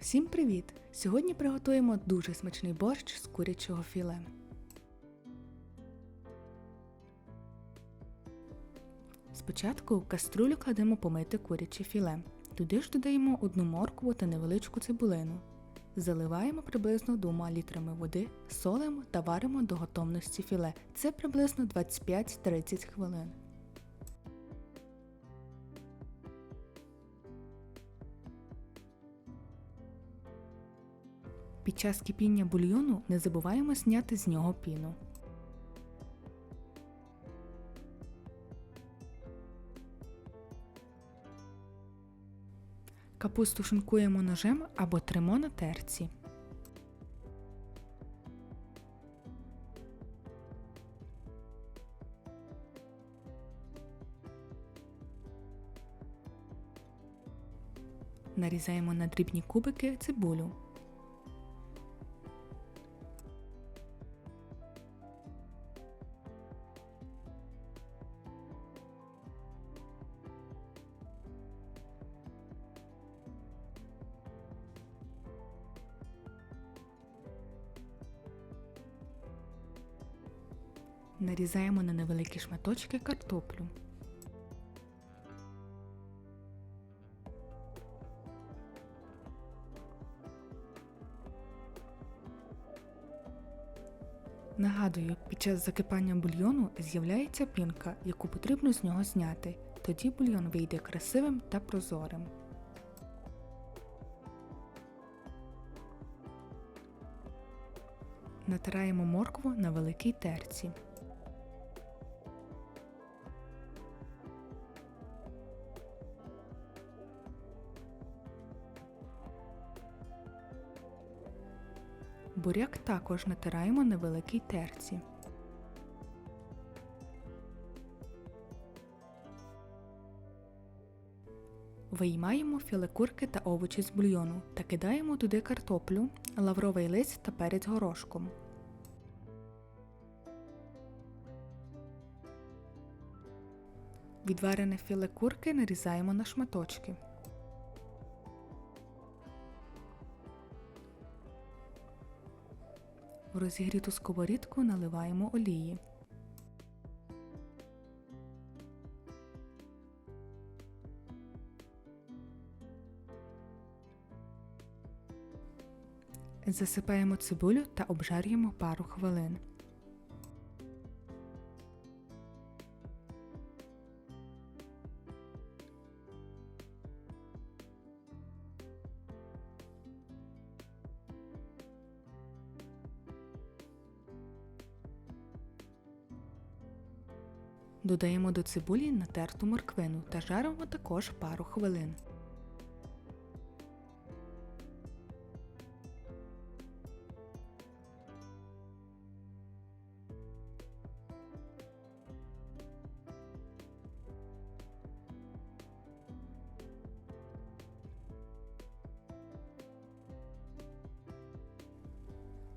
Всім привіт! Сьогодні приготуємо дуже смачний борщ з курячого філе. Спочатку в каструлю кладемо помите куряче філе. Туди ж додаємо одну моркву та невеличку цибулину. Заливаємо приблизно 2 літрами води, солимо та варимо до готовності філе. Це приблизно 25-30 хвилин. Під час кипіння бульйону не забуваємо зняти з нього піну. Капусту шинкуємо ножем або тримо на терці. Нарізаємо на дрібні кубики цибулю. Нарізаємо на невеликі шматочки картоплю. Нагадую, під час закипання бульйону з'являється пінка, яку потрібно з нього зняти. Тоді бульйон вийде красивим та прозорим. Натираємо моркву на великій терці. Буряк також натираємо на великій терці. Виймаємо філе курки та овочі з бульйону та кидаємо туди картоплю, лавровий лист та перець горошком. Відварене філе курки нарізаємо на шматочки. В розігріту сковорідку наливаємо олії. Засипаємо цибулю та обжарюємо пару хвилин. Додаємо до цибулі натерту морквину та жаримо також пару хвилин.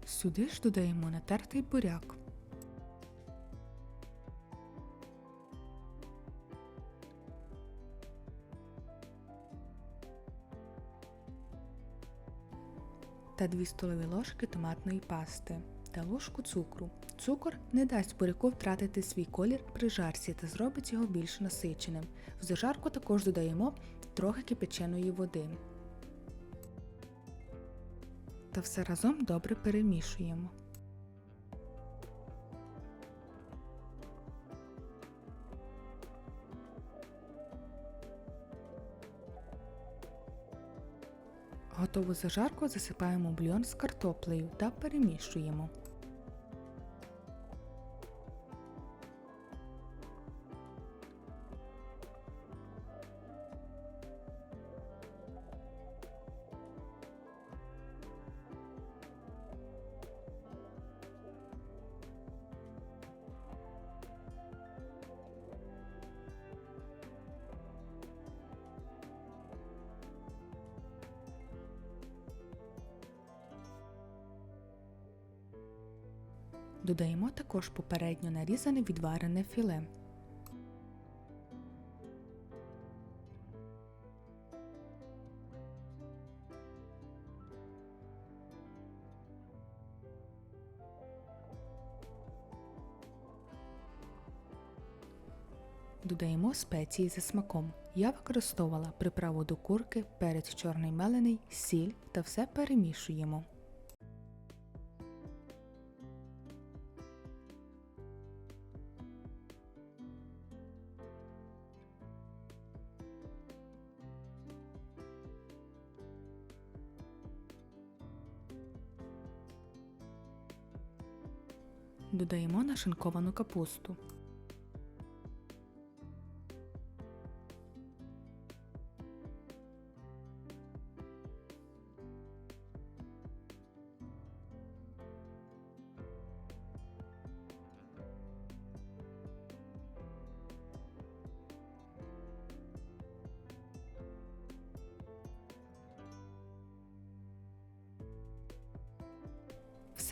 Сюди ж додаємо натертий буряк. Та 2 столові ложки томатної пасти та ложку цукру. Цукор не дасть буряку втратити свій колір при жарці та зробить його більш насиченим. В зажарку також додаємо трохи кипяченої води. Та все разом добре перемішуємо. Готову зажарку засипаємо бульйон з картоплею та перемішуємо. Додаємо також попередньо нарізане відварене філе. Додаємо спеції за смаком. Я використовувала приправу до курки, перець чорний мелений, сіль та все перемішуємо. Додаємо нашинковану капусту.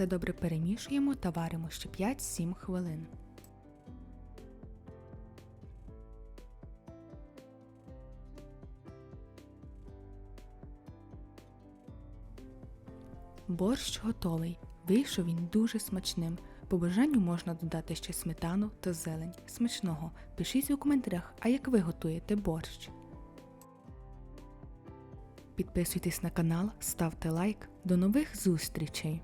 Все добре перемішуємо та варимо ще 5-7 хвилин. Борщ готовий. Вийшов він дуже смачним. По бажанню можна додати ще сметану та зелень. Смачного. Пишіть у коментарях, а як ви готуєте борщ. Підписуйтесь на канал, ставте лайк. До нових зустрічей!